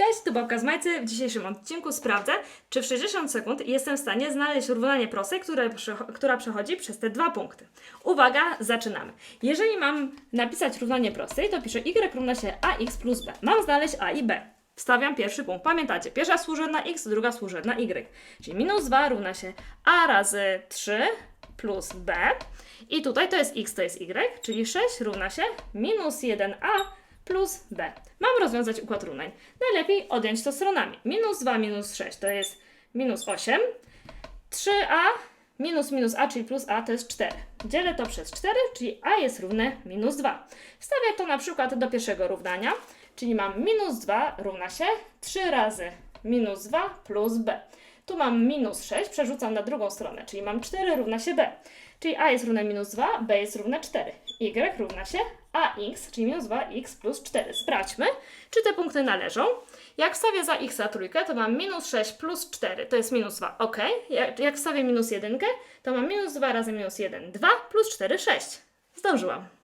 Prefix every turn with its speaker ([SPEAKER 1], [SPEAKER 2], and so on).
[SPEAKER 1] Cześć, tu Babka z Majcy. W dzisiejszym odcinku sprawdzę, czy w 60 sekund jestem w stanie znaleźć równanie prostej, które, która przechodzi przez te dwa punkty. Uwaga, zaczynamy. Jeżeli mam napisać równanie prostej, to piszę y równa się ax plus b. Mam znaleźć a i b. Wstawiam pierwszy punkt. Pamiętacie, pierwsza współrzędna x, druga współrzędna y. Czyli minus 2 równa się a razy 3 plus b. I tutaj to jest x, to jest y, czyli 6 równa się minus 1a plus b. Mam rozwiązać układ równań. Najlepiej odjąć to stronami. Minus 2 minus 6 to jest minus 8. 3a minus minus a, czyli plus a to jest 4. Dzielę to przez 4, czyli a jest równe minus 2. Wstawię to na przykład do pierwszego równania, czyli mam minus 2 równa się 3 razy minus 2 plus b. Tu mam minus 6, przerzucam na drugą stronę, czyli mam 4 równa się b. Czyli a jest równe minus 2, b jest równe 4. y równa się ax, czyli minus 2x plus 4. Sprawdźmy, czy te punkty należą. Jak wstawię za x trójkę, to mam minus 6 plus 4, to jest minus 2, ok. Jak, jak wstawię minus 1, to mam minus 2 razy minus 1, 2 plus 4, 6. Zdążyłam.